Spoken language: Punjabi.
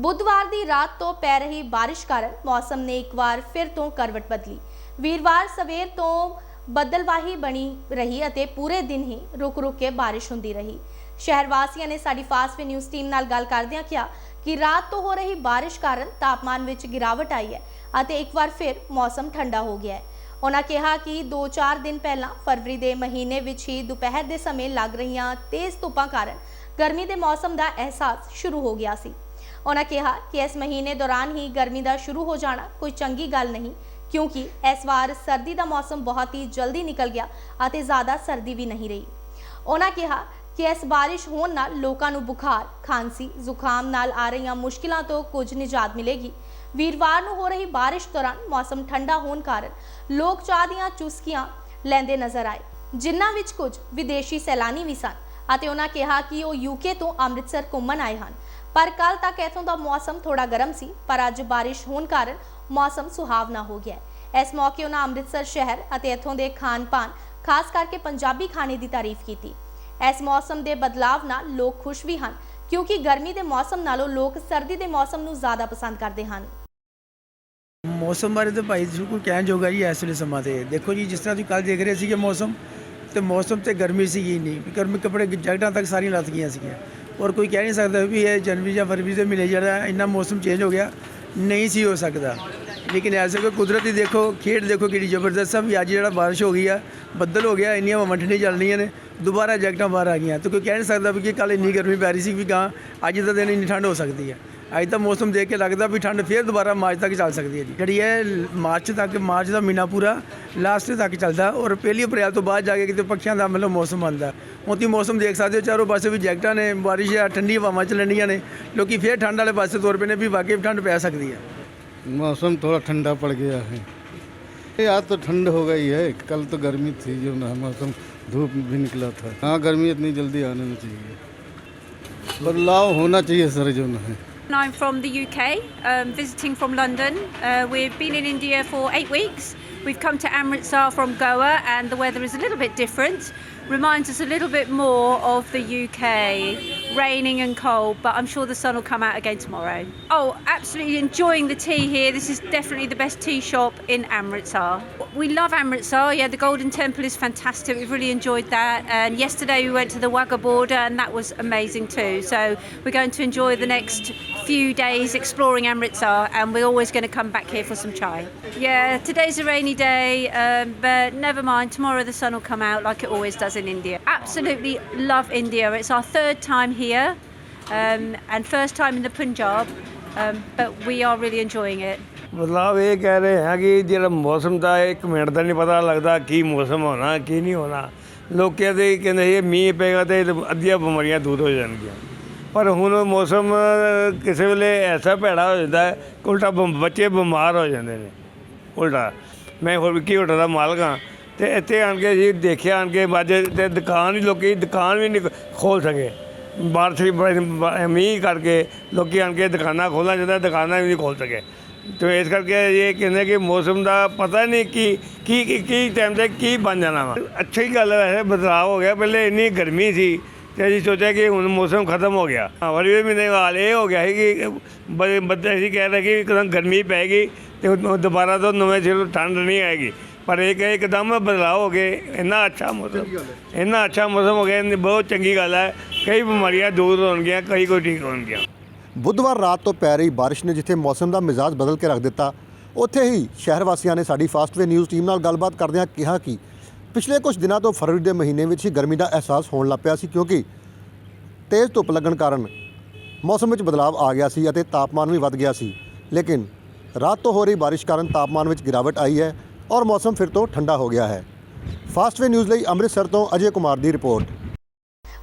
ਬੁੱਧਵਾਰ ਦੀ ਰਾਤ ਤੋਂ ਪੈ ਰਹੀ ਬਾਰਿਸ਼ ਕਾਰਨ ਮੌਸਮ ਨੇ ਇੱਕ ਵਾਰ ਫਿਰ ਤੋਂ ਕਰਵਟ ਬਦਲੀ। ਵੀਰਵਾਰ ਸਵੇਰ ਤੋਂ ਬਦਲਵਾਹੀ ਬਣੀ ਰਹੀ ਅਤੇ ਪੂਰੇ ਦਿਨ ਹੀ ਰੁਕ-ਰੁਕ ਕੇ ਬਾਰਿਸ਼ ਹੁੰਦੀ ਰਹੀ। ਸ਼ਹਿਰ ਵਾਸੀਆਂ ਨੇ ਸਾਡੀ ਫਾਸਟ ਨਿਊਜ਼ ਟੀਮ ਨਾਲ ਗੱਲ ਕਰਦਿਆਂ ਕਿਹਾ ਕਿ ਰਾਤ ਤੋਂ ਹੋ ਰਹੀ ਬਾਰਿਸ਼ ਕਾਰਨ ਤਾਪਮਾਨ ਵਿੱਚ ਗਿਰਾਵਟ ਆਈ ਹੈ ਅਤੇ ਇੱਕ ਵਾਰ ਫਿਰ ਮੌਸਮ ਠੰਡਾ ਹੋ ਗਿਆ ਹੈ। ਉਹਨਾਂ ਕਿਹਾ ਕਿ 2-4 ਦਿਨ ਪਹਿਲਾਂ ਫਰਵਰੀ ਦੇ ਮਹੀਨੇ ਵਿੱਚ ਹੀ ਦੁਪਹਿਰ ਦੇ ਸਮੇਂ ਲੱਗ ਰਹੀਆਂ ਤੇਜ਼ ਧੁੱਪਾਂ ਕਾਰਨ ਗਰਮੀ ਦੇ ਮੌਸਮ ਦਾ ਅਹਿਸਾਸ ਸ਼ੁਰੂ ਹੋ ਗਿਆ ਸੀ। ਉਹਨਾਂ ਕਿਹਾ ਕਿ ਇਸ ਮਹੀਨੇ ਦੌਰਾਨ ਹੀ ਗਰਮੀ ਦਾ ਸ਼ੁਰੂ ਹੋ ਜਾਣਾ ਕੋਈ ਚੰਗੀ ਗੱਲ ਨਹੀਂ ਕਿਉਂਕਿ ਇਸ ਵਾਰ ਸਰਦੀ ਦਾ ਮੌਸਮ ਬਹੁਤ ਹੀ ਜਲਦੀ ਨਿਕਲ ਗਿਆ ਅਤੇ ਜ਼ਿਆਦਾ ਸਰਦੀ ਵੀ ਨਹੀਂ ਰਹੀ। ਉਹਨਾਂ ਕਿਹਾ ਕਿ ਇਸ ਬਾਰਿਸ਼ ਹੋਣ ਨਾਲ ਲੋਕਾਂ ਨੂੰ ਬੁਖਾਰ, ਖਾਂਸੀ, ਜ਼ੁਕਾਮ ਨਾਲ ਆ ਰਹੀਆਂ ਮੁਸ਼ਕਿਲਾਂ ਤੋਂ ਕੁਝ ਨਿਜਾਤ ਮਿਲੇਗੀ। ਵੀਰਵਾਰ ਨੂੰ ਹੋ ਰਹੀ ਬਾਰਿਸ਼ ਦੌਰਾਨ ਮੌਸਮ ਠੰਡਾ ਹੋਣ ਕਾਰਨ ਲੋਕ ਚਾਹ ਦੀਆਂ ਚੁਸਕੀਆਂ ਲੈਂਦੇ ਨਜ਼ਰ ਆਏ ਜਿਨ੍ਹਾਂ ਵਿੱਚ ਕੁਝ ਵਿਦੇਸ਼ੀ ਸੈਲਾਨੀ ਵੀ ਸਨ ਅਤੇ ਉਹਨਾਂ ਕਿਹਾ ਕਿ ਉਹ ਯੂਕੇ ਤੋਂ ਅੰਮ੍ਰਿਤਸਰ ਘੁੰਮਣ ਆਏ ਹਨ। ਪਰ ਕੱਲ ਤੱਕ ਇੱਥੋਂ ਦਾ ਮੌਸਮ ਥੋੜਾ ਗਰਮ ਸੀ, ਪਰ ਅੱਜ ਬਾਰਿਸ਼ ਹੋਣ ਕਾਰਨ ਮੌਸਮ ਸੁਹਾਵਣਾ ਹੋ ਗਿਆ ਇਸ ਮੌਕੇ ਉਹਨਾਂ ਅੰਮ੍ਰਿਤਸਰ ਸ਼ਹਿਰ ਅਤੇ ਇੱਥੋਂ ਦੇ ਖਾਣ-ਪਾਨ, ਖਾਸ ਕਰਕੇ ਪੰਜਾਬੀ ਖਾਣੇ ਦੀ ਤਾਰੀਫ ਕੀਤੀ। ਇਸ ਮੌਸਮ ਦੇ ਬਦਲਾਵ ਨਾਲ ਲੋਕ ਖੁਸ਼ ਵੀ ਹਨ, ਕਿਉਂਕਿ ਗਰਮੀ ਦੇ ਮੌਸਮ ਨਾਲੋਂ ਲੋਕ ਸਰਦੀ ਦੇ ਮੌਸਮ ਨੂੰ ਜ਼ਿਆਦਾ ਪਸੰਦ ਕਰਦੇ ਹਨ। ਮੌਸਮ ਬਾਰੇ ਤਾਂ ਭਾਈ ਜੀ ਕੋਈ ਕਹਿਣ ਜੋਗਾ ਜੀ ਇਸ ਵੇਲੇ ਸਮਾਂ ਤੇ। ਦੇਖੋ ਜੀ, ਜਿਸ ਤਰ੍ਹਾਂ ਤੁਸੀਂ ਕੱਲ ਦੇਖ ਰਹੇ ਸੀਗੇ ਮੌਸਮ, ਤੇ ਮੌਸਮ ਤੇ ਗਰਮੀ ਸੀਗੀ ਨਹੀਂ ਗਰਮੀ ਕੱਪੜੇ ਜੈਕਟਾਂ ਤੱਕ ਸਾਰੀਆਂ ਲੱਥ ਗਈਆਂ ਸੀਗੀਆਂ। ਔਰ ਕੋਈ ਕਹਿ ਨਹੀਂ ਸਕਦਾ ਵੀ ਇਹ ਜਨਵਰੀ ਜਾਂ ਫਰਵਰੀ ਦੇ ਮਹੀਨੇ ਜਿਹੜਾ ਇੰਨਾ ਮੌਸਮ ਚੇਂਜ ਹੋ ਗਿਆ, ਨਹੀਂ ਸੀ ਹੋ ਸਕਦਾ। ਲੇਕਿਨ ਐਸੇ ਕੋਈ ਕੁਦਰਤੀ ਦੇਖੋ, ਖੇਡ ਦੇਖੋ ਕਿਹੜੀ ਜ਼ਬਰਦਸਤ ਆ ਵੀ ਅੱਜ ਜਿਹੜਾ ਬਾਰਿਸ਼ ਹੋ ਗਈ ਆ, ਬੱਦਲ ਹੋ ਗਿਆ, ਇੰਨੀਆਂ ਹਵਾਵਾਂ ਠੰਡੀਆਂ ਚੱਲ ਰਹੀਆਂ ਨੇ, ਦੁਬਾਰਾ ਜੈਕਟਾਂ ਬਾਹਰ ਆ ਗਈਆਂ। ਤੇ ਕੋਈ ਕਹਿ ਨਹੀਂ ਸਕਦਾ ਵੀ ਕਿ ਕੱਲ ਇੰਨੀ ਗਰਮੀ ਪੈ ਰਹੀ ਸੀ ਵੀ ਗਾਂ ਅੱਜ ਦਾ ਦਿਨ ਇੰਨੀ ਠੰਡ ਹੋ ਸਕਦੀ ਹੈ ਅੱਜ ਤਾਂ ਮੌਸਮ ਦੇਖ ਕੇ ਲੱਗਦਾ ਵੀ ਠੰਡ ਫੇਰ ਦੁਬਾਰਾ ਮਾਰਚ ਤੱਕ ਚੱਲ ਸਕਦੀ ਹੈ ਜੀ ਜਿਹੜੀ ਹੈ ਮਾਰਚ ਤੱਕ ਮਾਰਚ ਦਾ ਮਹੀਨਾ ਪੂਰਾ ਲਾਸਟ ਤੱਕ ਚੱਲਦਾ ਔਰ ਪਹਿਲੀ ਅਪ੍ਰੈਲ ਤੋਂ ਬਾਅਦ ਜਾ ਕੇ ਕਿਤੇ ਪੱਖੀਆਂ ਦਾ ਮਤਲਬ ਮੌਸਮ ਆਉਂਦਾ ਉਤੀ ਮੌਸਮ ਦੇਖ ਸਕਦੇ ਹੋ ਚਾਰੋਂ ਪਾਸੇ ਵੀ ਜੈਕਟਾਂ ਨੇ ਬਾਰਿਸ਼ ਆ ਠੰਡੀ ਹਵਾਵਾਂ ਚੱਲਣੀਆਂ ਨੇ ਲੋਕੀ ਫੇਰ ਠੰਡ ਵਾਲੇ ਪਾਸੇ ਤੁਰ ਪਏ ਨੇ ਵੀ ਵਾਕਈ ਠੰਡ ਪੈ ਸਕਦੀ ਹੈ मौसम थोड़ा ठंडा पड़ गया है ये आज तो ठंड हो गई है कल तो गर्मी थी जो ना मौसम धूप भी निकला था हाँ गर्मी इतनी जल्दी आने नहीं चाहिए बदलाव होना चाहिए सर जो ना है I'm from the UK, um, visiting from London. Uh, we've been in India for eight weeks. We've come to Amritsar from Goa, and the weather is a little bit different. Reminds us a little bit more of the UK, raining and cold, but I'm sure the sun will come out again tomorrow. Oh, absolutely enjoying the tea here. This is definitely the best tea shop in Amritsar. We love Amritsar. Yeah, the Golden Temple is fantastic. We've really enjoyed that. And yesterday we went to the Wagga border, and that was amazing too. So we're going to enjoy the next few days exploring Amritsar, and we're always going to come back here for some chai. Yeah, today's a rainy day, um, but never mind. Tomorrow the sun will come out like it always does in India. Absolutely love India. It's our third time here, um, and first time in the Punjab, um, but we are really enjoying it. ਬਦਲਾਵ ਇਹ ਕਹਿ ਰਹੇ ਹਾਂ ਕਿ ਜਿਹੜਾ ਮੌਸਮ ਦਾ ਇੱਕ ਮਿੰਟ ਦਾ ਨਹੀਂ ਪਤਾ ਲੱਗਦਾ ਕੀ ਮੌਸਮ ਹੋਣਾ ਕੀ ਨਹੀਂ ਹੋਣਾ ਲੋਕਾਂ ਦੇ ਕਹਿੰਦੇ ਇਹ ਮੀਂਹ ਪਏਗਾ ਤੇ ਅੱਧੀਆਂ ਬਿਮਾਰੀਆਂ ਦੂਰ ਹੋ ਜਾਣਗੀਆਂ ਪਰ ਹੁਣ ਮੌਸਮ ਕਿਸੇ ਵੇਲੇ ਐਸਾ ਭੈੜਾ ਹੋ ਜਾਂਦਾ ਹੈ ਕਿ ਉਲਟਾ ਬੰ- ਬੱਚੇ ਬਿਮਾਰ ਹੋ ਜਾਂਦੇ ਨੇ ਉਲਟਾ ਮੈਂ ਹੋਰ ਵਿੱਕੀ ਹੋਟਲ ਦਾ ਮਾਲਕ ਹਾਂ। ਤੇ ਇੱਥੇ ਆਣ ਕੇ ਜੀ ਦੇਖਿਆ, ਆਣ ਕੇ ਬਾਜੇ ਤੇ ਦੁਕਾਨ ਹੀ ਲੋਕੀ, ਦੁਕਾਨ ਵੀ ਨਹੀਂ ਖੋਲ ਸਕੇ। ਬਾਰਿਸ਼ ਦੀ ਬੜੀ- ਬ- ਮੀਂਹ ਕਰਕੇ ਲੋਕੀ ਆਣ ਕੇ ਦੁਕਾਨਾਂ ਖੋਲ੍ਹਣਾ ਚਾਹੁੰਦੇ ਦੁਕਾਨਾਂ ਵੀ ਨਹੀਂ ਖੋਲ ਸਕੇ। ਤੇ ਇਸ ਕਰਕੇ ਇਹ ਕਹਿੰਦੇ ਕਿ ਮੌਸਮ ਦਾ ਪਤਾ ਨਹੀਂ ਕੀ ਕੀ, ਕੀ- ਕੀ ਟਾਈਮ ਤੇ ਕੀ ਬਣ ਜਾਣਾ ਵਾ। ਅੱਛੀ ਗੱਲ ਹੈ ਵੈਸੇ, ਬਦਲਾਅ ਹੋ ਗਿਆ, ਪਹਿਲੇ ਇੰਨੀ ਗਰਮੀ ਸੀ ਤੇ ਅਸੀਂ ਸੋਚਿਆ ਕਿ ਹੁਣ ਮੌਸਮ ਖਤਮ ਹੋ ਗਿਆ। ਹਾਂ ਵਰੀ ਮਹੀਨੇ ਹਾਲ ਇਹ ਹੋ ਗਿਆ ਸੀ ਕਿ, ਬ- ਬੱਦੇ ਅਸੀਂ ਕਹਿ ਰਹੇ ਕਿ ਇੱਕਦਮ ਗਰਮੀ ਪੈਗੀ ਤੇ ਉਹ ਦੁਬਾਰਾ ਤੋਂ ਨਵੇਂ ਸਿਰੋਂ ਠੰਡ ਨਹੀਂ ਆਏਗੀ। ਪਰ ਇਹ ਕਿ ਇੱਕਦਮ ਬਦਲਾਅ ਹੋ ਗਏ ਇੰਨਾ ਅੱਛਾ ਮੌਸਮ। ਇੰਨਾ ਅੱਛਾ ਮੌਸਮ ਹੋ ਗਿਆ ਇੰਨੀ ਬਹੁਤ ਚੰਗੀ ਗੱਲ ਹੈ। ਕਈ ਬਿਮਾਰੀਆਂ ਦੂਰ ਹੋਣਗੀਆਂ ਕਈ ਕੋਈ ਠੀਕ ਹੋਣਗੀਆਂ। ਬੁੱਧਵਾਰ ਰਾਤ ਤੋਂ ਪੈ ਰਹੀ ਬਾਰਿਸ਼ ਨੇ ਜਿੱਥੇ ਮੌਸਮ ਦਾ ਮਿਜ਼ਾਜ ਬਦਲ ਕੇ ਰੱਖ ਦਿੱਤਾ ਉੱਥੇ ਹੀ ਸ਼ਹਿਰ ਵਾਸੀਆਂ ਨੇ ਸਾਡੀ ਫਾਸਟਵੇ ਨਿਊਜ਼ ਟੀਮ ਨਾਲ ਗੱਲਬਾਤ ਕਰਦਿਆਂ ਕਿਹਾ ਕਿ ਪਿਛਲੇ ਕੁਝ ਦਿਨਾਂ ਤੋਂ ਫਰਵਰੀ ਦੇ ਮਹੀਨੇ ਵਿੱਚ ਹੀ ਗਰਮੀ ਦਾ ਅਹਿਸਾਸ ਹੋਣ ਲੱਗ ਪਿਆ ਸੀ ਕਿਉਂਕਿ ਤੇਜ਼ ਧੁੱਪ ਲੱਗਣ ਕਾਰਨ ਮੌਸਮ ਵਿੱਚ ਬਦਲਾਅ ਆ ਗਿਆ ਸੀ ਅਤੇ ਤਾਪਮਾਨ ਵੀ ਵੱਧ ਗਿਆ ਸੀ। ਲੇਕਿਨ ਰਾਤ ਤੋਂ ਹੋ ਰਹੀ ਬਾਰਿਸ਼ ਕਾਰਨ ਤਾਪਮਾਨ ਵਿੱਚ ਗਿਰਾਵਟ ਆਈ ਹੈ ਔਰ ਮੌਸਮ ਫਿਰ ਤੋਂ ਠੰਡਾ ਹੋ ਗਿਆ ਹੈ। ਫਾਸਟਵੇ ਨਿਊਜ਼ ਲਈ ਅੰਮ੍ਰਿਤਸਰ ਤੋਂ ਅਜੇ ਕੁਮਾਰ ਦੀ ਰਿਪੋਰਟ।